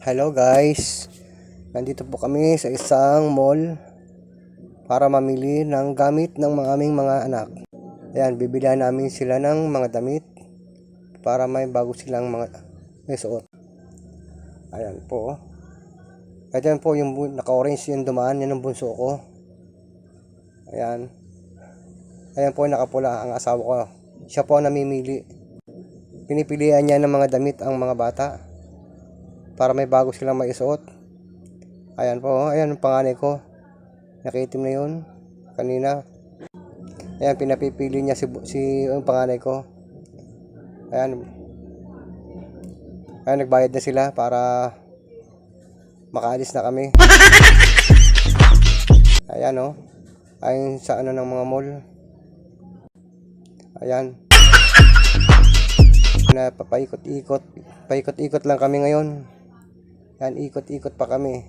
Hello guys. Nandito po kami sa isang mall para mamili ng gamit ng mga aming mga anak. Ayan, bibilihan namin sila ng mga damit para may bago silang mga may suot. Ayan po. Ito yan po yung naka-orange yung dumaan, yan ang bunso ko. Ayan. Ayan po nakapula ang asawa ko. Siya po namimili. Pinipilian niya ng mga damit ang mga bata para may bago silang maisuot. Ayan po, ayan ang panganay ko. Nakitim na yun kanina. Ayan, pinapipili niya si, si ang panganay ko. Ayan. Ayan, nagbayad na sila para makaalis na kami. Ayan oh. Ayon sa ano ng mga mall. Ayan. Na papaikot-ikot. Paikot-ikot lang kami ngayon. Yan, ikot-ikot pa kami.